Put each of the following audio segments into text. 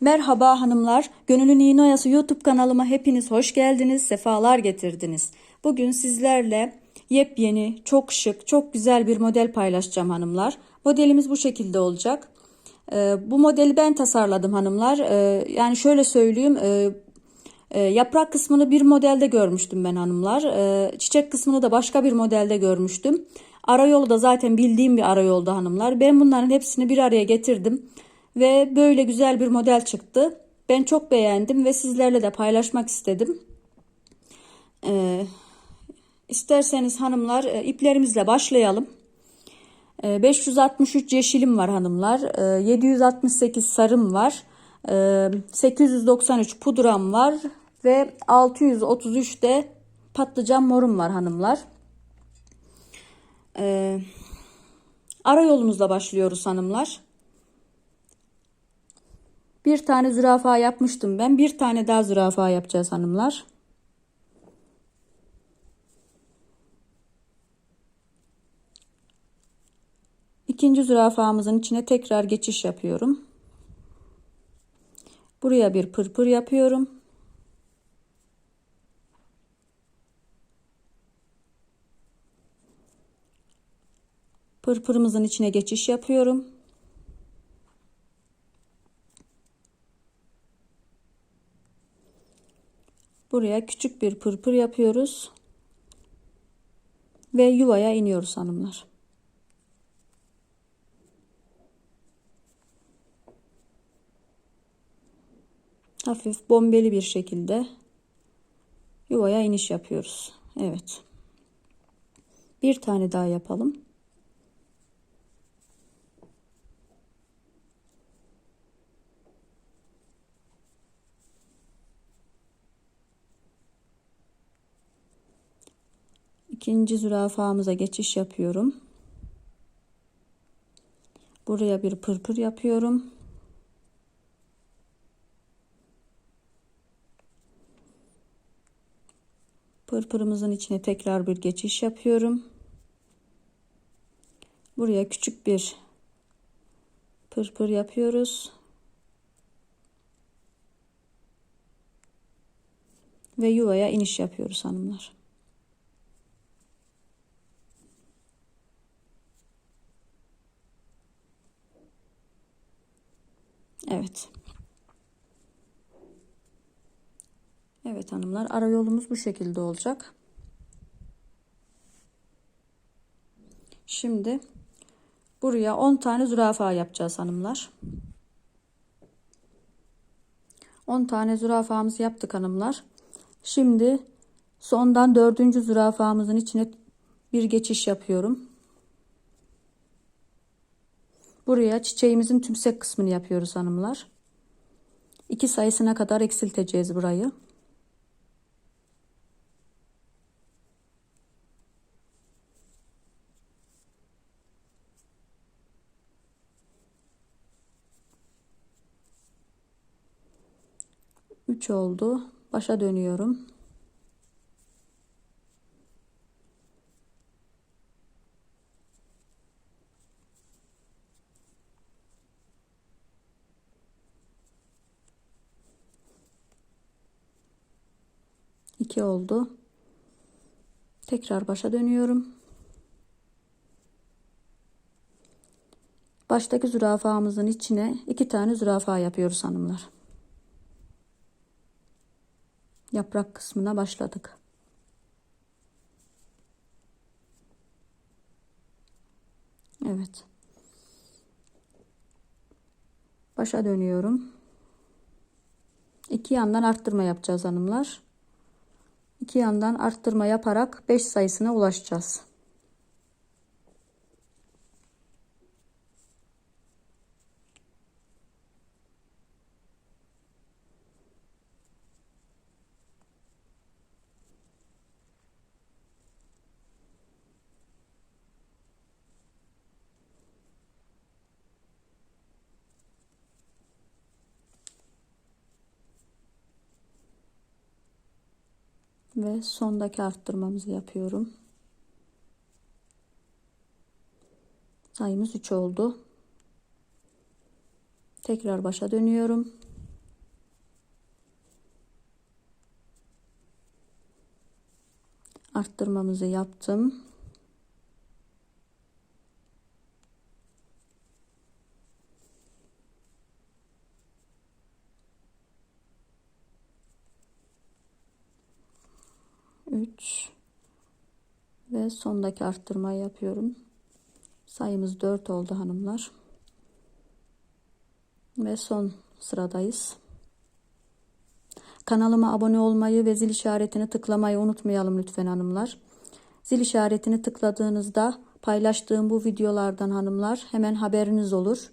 Merhaba hanımlar, Gönülün İğne Oyası YouTube kanalıma hepiniz hoş geldiniz, sefalar getirdiniz. Bugün sizlerle yepyeni, çok şık, çok güzel bir model paylaşacağım hanımlar. Modelimiz bu şekilde olacak. Ee, bu modeli ben tasarladım hanımlar. Ee, yani şöyle söyleyeyim, e, e, yaprak kısmını bir modelde görmüştüm ben hanımlar. Ee, çiçek kısmını da başka bir modelde görmüştüm. Arayolu da zaten bildiğim bir arayolda hanımlar. Ben bunların hepsini bir araya getirdim. Ve böyle güzel bir model çıktı. Ben çok beğendim ve sizlerle de paylaşmak istedim. Ee, isterseniz hanımlar e, iplerimizle başlayalım. Ee, 563 yeşilim var hanımlar. Ee, 768 sarım var. Ee, 893 pudram var. Ve 633 de patlıcan morum var hanımlar. Ee, ara yolumuzla başlıyoruz hanımlar. Bir tane zürafa yapmıştım ben. Bir tane daha zürafa yapacağız hanımlar. İkinci zürafamızın içine tekrar geçiş yapıyorum. Buraya bir pırpır yapıyorum. Pırpırımızın içine geçiş yapıyorum. Buraya küçük bir pırpır yapıyoruz. Ve yuvaya iniyoruz hanımlar. Hafif bombeli bir şekilde yuvaya iniş yapıyoruz. Evet. Bir tane daha yapalım. İkinci zürafamıza geçiş yapıyorum. Buraya bir pırpır yapıyorum. Pırpırımızın içine tekrar bir geçiş yapıyorum. Buraya küçük bir pırpır yapıyoruz. Ve yuvaya iniş yapıyoruz hanımlar. Evet. Evet hanımlar ara yolumuz bu şekilde olacak. Şimdi buraya 10 tane zürafa yapacağız hanımlar. 10 tane zürafamızı yaptık hanımlar. Şimdi sondan dördüncü zürafamızın içine bir geçiş yapıyorum. Buraya çiçeğimizin tümsek kısmını yapıyoruz hanımlar. 2 sayısına kadar eksilteceğiz burayı. Üç oldu. Başa dönüyorum. İki oldu. Tekrar başa dönüyorum. Baştaki zürafamızın içine iki tane zürafa yapıyoruz hanımlar. Yaprak kısmına başladık. Evet. Başa dönüyorum. İki yandan arttırma yapacağız hanımlar. İki yandan arttırma yaparak 5 sayısına ulaşacağız. ve sondaki arttırmamızı yapıyorum. Sayımız 3 oldu. Tekrar başa dönüyorum. Arttırmamızı yaptım. Ve sondaki arttırmayı yapıyorum. Sayımız 4 oldu hanımlar. Ve son sıradayız. Kanalıma abone olmayı ve zil işaretini tıklamayı unutmayalım lütfen hanımlar. Zil işaretini tıkladığınızda paylaştığım bu videolardan hanımlar hemen haberiniz olur.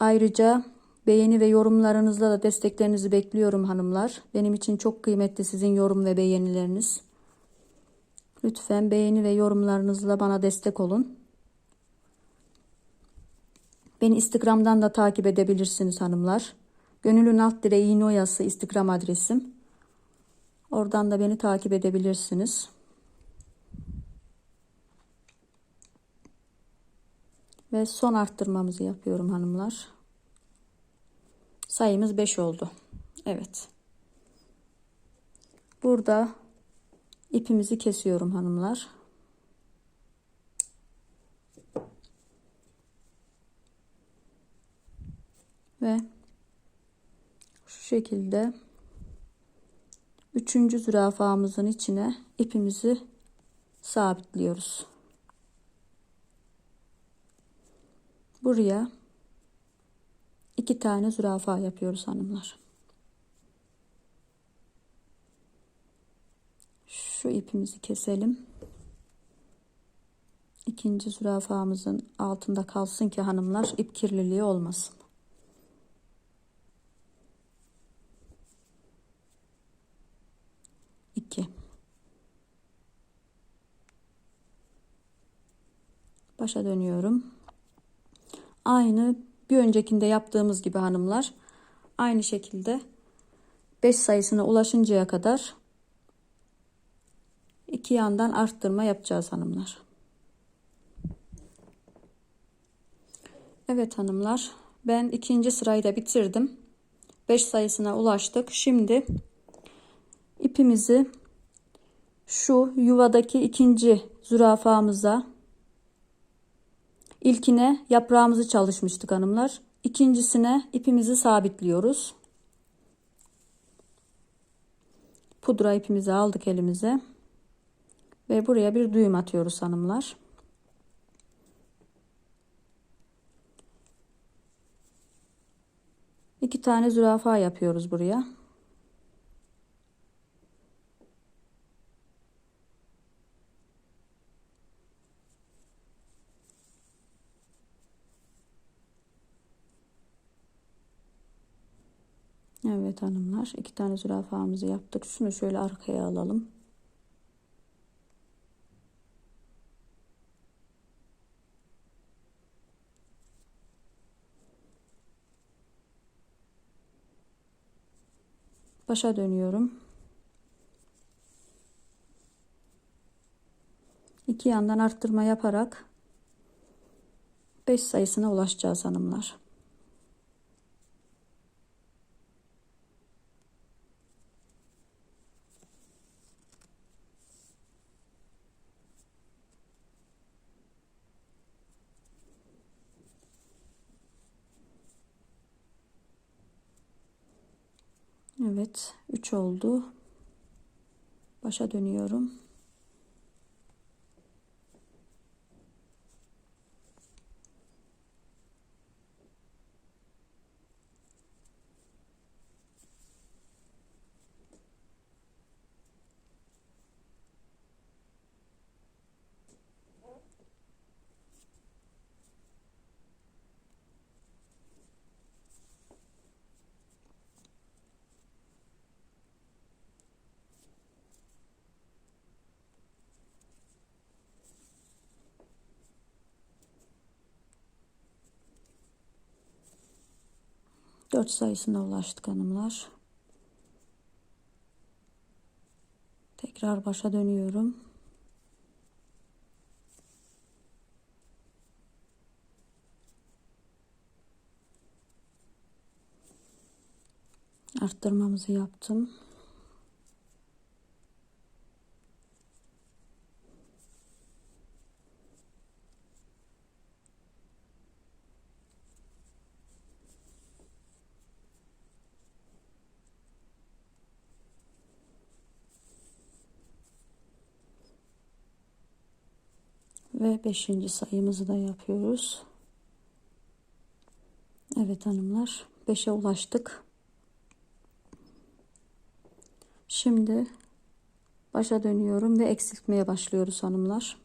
Ayrıca beğeni ve yorumlarınızla da desteklerinizi bekliyorum hanımlar. Benim için çok kıymetli sizin yorum ve beğenileriniz. Lütfen beğeni ve yorumlarınızla bana destek olun. Beni Instagram'dan da takip edebilirsiniz hanımlar. Gönülün alt direği iğne oyası Instagram adresim. Oradan da beni takip edebilirsiniz. Ve son arttırmamızı yapıyorum hanımlar. Sayımız 5 oldu. Evet. Burada ipimizi kesiyorum hanımlar. Ve şu şekilde üçüncü zürafamızın içine ipimizi sabitliyoruz. Buraya iki tane zürafa yapıyoruz hanımlar. Şu ipimizi keselim. İkinci zürafamızın altında kalsın ki hanımlar ip kirliliği olmasın. 2 başa dönüyorum aynı bir öncekinde yaptığımız gibi hanımlar aynı şekilde 5 sayısına ulaşıncaya kadar iki yandan arttırma yapacağız hanımlar Evet hanımlar ben ikinci sırayı da bitirdim 5 sayısına ulaştık şimdi ipimizi şu yuvadaki ikinci zürafamıza ilkine yaprağımızı çalışmıştık hanımlar. İkincisine ipimizi sabitliyoruz. Pudra ipimizi aldık elimize. Ve buraya bir düğüm atıyoruz hanımlar. İki tane zürafa yapıyoruz buraya. Evet hanımlar iki tane zürafamızı yaptık. Şunu şöyle arkaya alalım. Başa dönüyorum. İki yandan arttırma yaparak 5 sayısına ulaşacağız hanımlar. Evet 3 oldu. Başa dönüyorum. Dört sayısına ulaştık hanımlar. Tekrar başa dönüyorum. Arttırmamızı yaptım. Ve beşinci sayımızı da yapıyoruz. Evet hanımlar 5'e ulaştık. Şimdi başa dönüyorum ve eksiltmeye başlıyoruz hanımlar.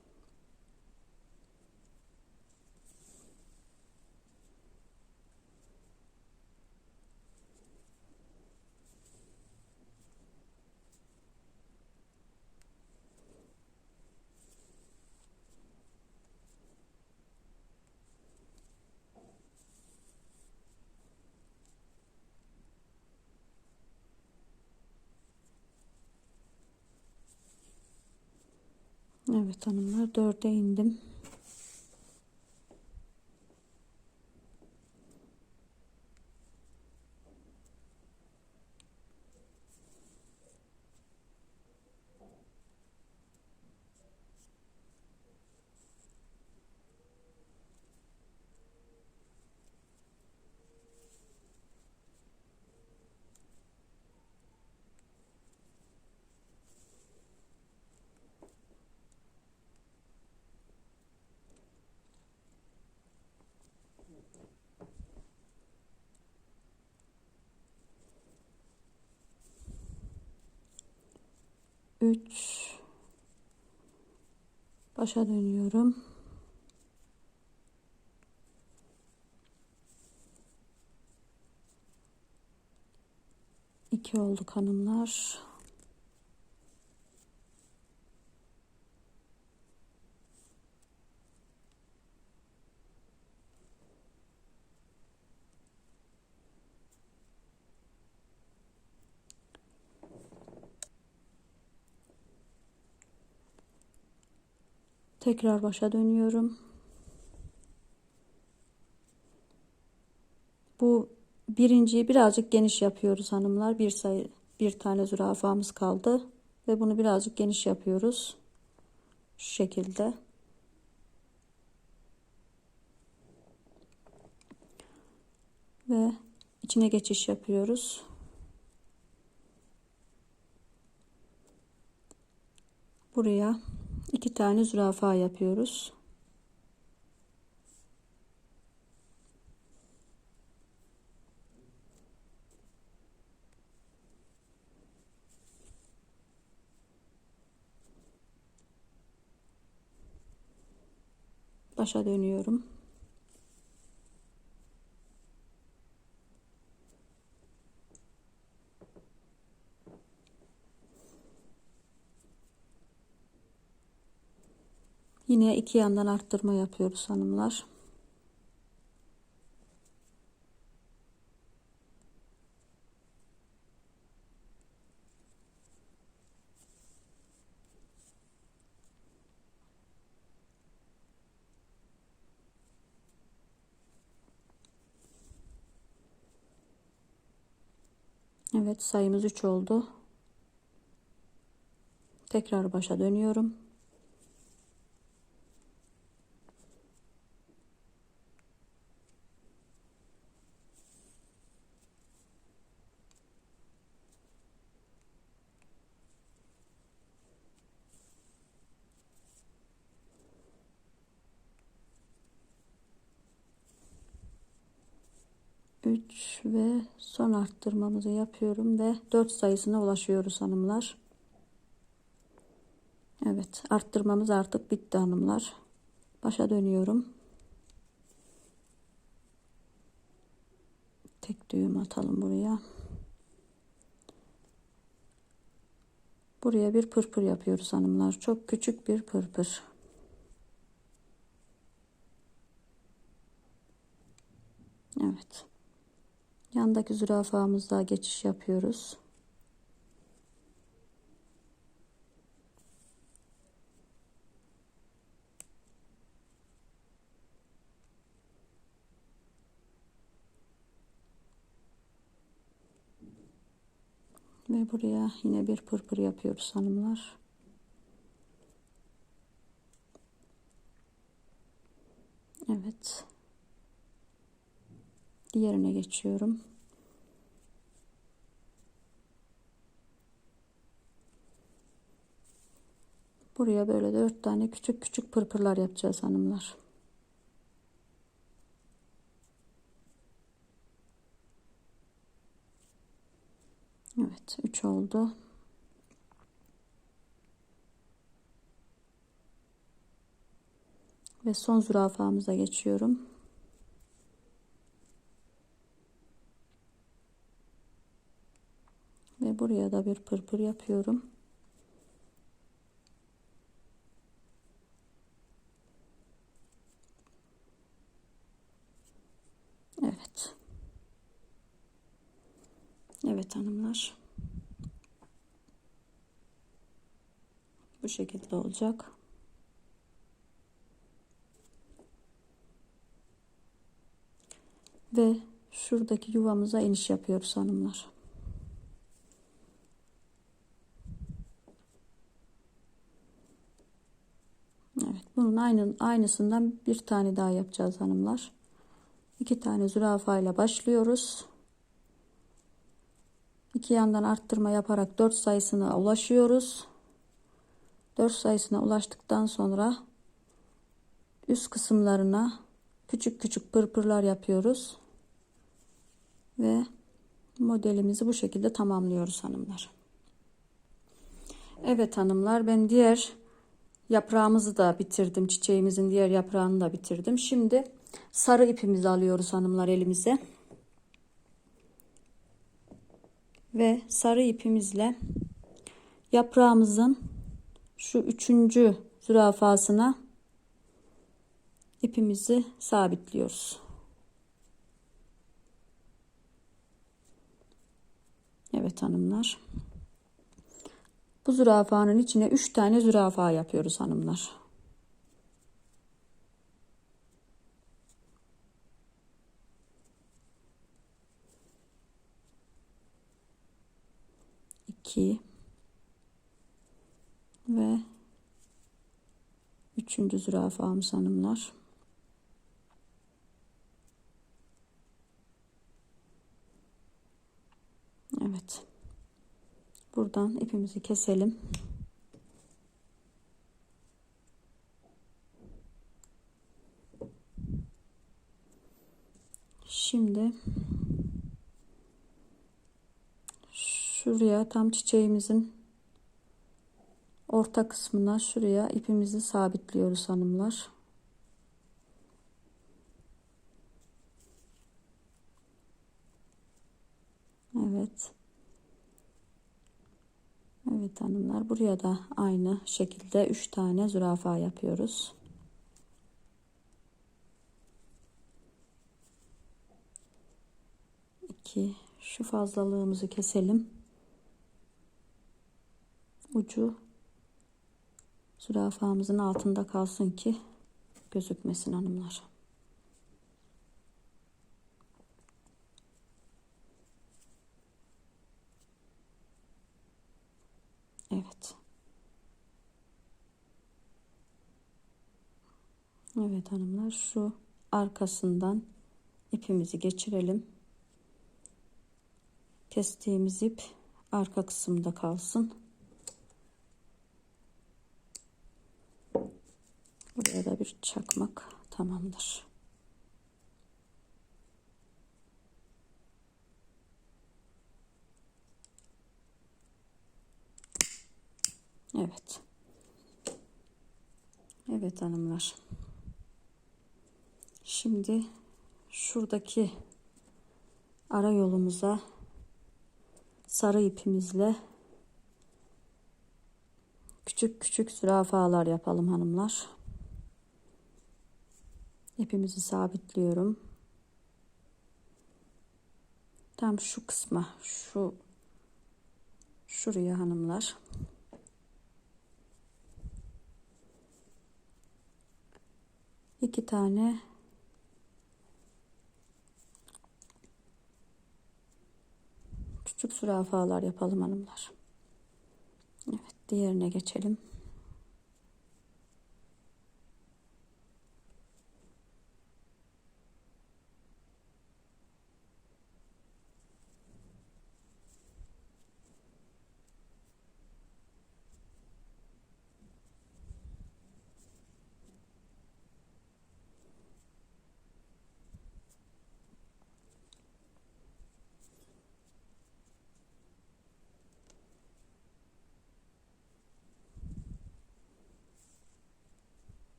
Evet hanımlar dörde indim. Üç. Başa dönüyorum. İki olduk hanımlar. Tekrar başa dönüyorum. Bu birinciyi birazcık geniş yapıyoruz hanımlar. Bir sayı bir tane zürafamız kaldı ve bunu birazcık geniş yapıyoruz. Şu şekilde. Ve içine geçiş yapıyoruz. Buraya iki tane zürafa yapıyoruz. Başa dönüyorum. Yine iki yandan arttırma yapıyoruz hanımlar. Evet sayımız 3 oldu. Tekrar başa dönüyorum. Üç ve son arttırmamızı yapıyorum ve 4 sayısına ulaşıyoruz hanımlar. Evet arttırmamız artık bitti hanımlar. Başa dönüyorum. Tek düğüm atalım buraya. Buraya bir pırpır yapıyoruz hanımlar. Çok küçük bir pırpır. Evet. Yandaki zürafamızda geçiş yapıyoruz. Ve buraya yine bir pırpır yapıyoruz hanımlar. Evet. Diğerine geçiyorum. Buraya böyle dört tane küçük küçük pırpırlar yapacağız hanımlar. Evet 3 oldu. Ve son zürafamıza geçiyorum. Buraya da bir pırpır yapıyorum. Evet. Evet hanımlar. Bu şekilde olacak. Ve şuradaki yuvamıza iniş yapıyoruz hanımlar. Evet, bunun aynı, aynısından bir tane daha yapacağız hanımlar. İki tane zürafa ile başlıyoruz. İki yandan arttırma yaparak 4 sayısına ulaşıyoruz. 4 sayısına ulaştıktan sonra üst kısımlarına küçük küçük pırpırlar yapıyoruz. Ve modelimizi bu şekilde tamamlıyoruz hanımlar. Evet hanımlar ben diğer yaprağımızı da bitirdim. Çiçeğimizin diğer yaprağını da bitirdim. Şimdi sarı ipimizi alıyoruz hanımlar elimize. Ve sarı ipimizle yaprağımızın şu üçüncü zürafasına ipimizi sabitliyoruz. Evet hanımlar. Bu zürafanın içine 3 tane zürafa yapıyoruz hanımlar. İki ve üçüncü zürafamız hanımlar. Evet. Buradan ipimizi keselim. Şimdi şuraya tam çiçeğimizin orta kısmına şuraya ipimizi sabitliyoruz hanımlar. Evet. Evet hanımlar buraya da aynı şekilde 3 tane zürafa yapıyoruz. İki şu fazlalığımızı keselim. Ucu zürafamızın altında kalsın ki gözükmesin hanımlar. Evet. Evet hanımlar şu arkasından ipimizi geçirelim. Kestiğimiz ip arka kısımda kalsın. Buraya da bir çakmak tamamdır. Evet. Evet hanımlar. Şimdi şuradaki ara yolumuza sarı ipimizle küçük küçük zürafalar yapalım hanımlar. İpimizi sabitliyorum. Tam şu kısma, şu şuraya hanımlar. iki tane küçük zürafalar yapalım hanımlar. Evet diğerine geçelim.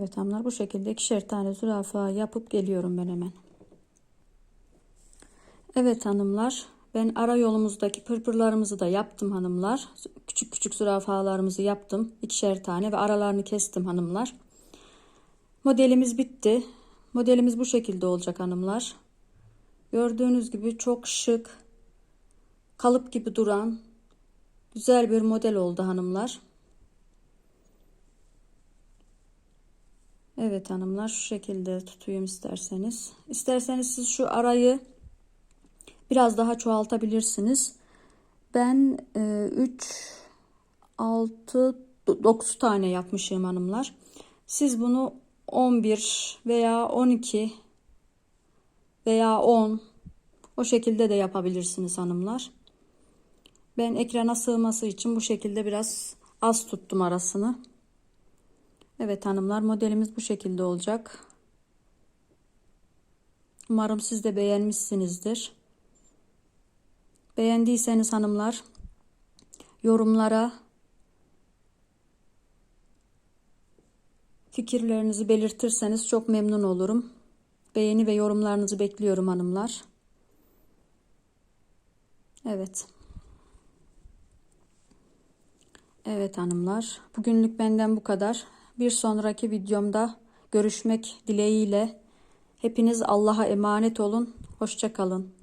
Evet hanımlar bu şekilde ikişer tane zürafa yapıp geliyorum ben hemen. Evet hanımlar ben ara yolumuzdaki pırpırlarımızı da yaptım hanımlar. Küçük küçük zürafalarımızı yaptım. ikişer tane ve aralarını kestim hanımlar. Modelimiz bitti. Modelimiz bu şekilde olacak hanımlar. Gördüğünüz gibi çok şık, kalıp gibi duran güzel bir model oldu hanımlar. Evet hanımlar şu şekilde tutayım isterseniz. İsterseniz siz şu arayı biraz daha çoğaltabilirsiniz. Ben 3 6 9 tane yapmışım hanımlar. Siz bunu 11 veya 12 veya 10 o şekilde de yapabilirsiniz hanımlar. Ben ekrana sığması için bu şekilde biraz az tuttum arasını. Evet hanımlar modelimiz bu şekilde olacak. Umarım siz de beğenmişsinizdir. Beğendiyseniz hanımlar yorumlara fikirlerinizi belirtirseniz çok memnun olurum. Beğeni ve yorumlarınızı bekliyorum hanımlar. Evet. Evet hanımlar. Bugünlük benden bu kadar. Bir sonraki videomda görüşmek dileğiyle. Hepiniz Allah'a emanet olun. Hoşçakalın.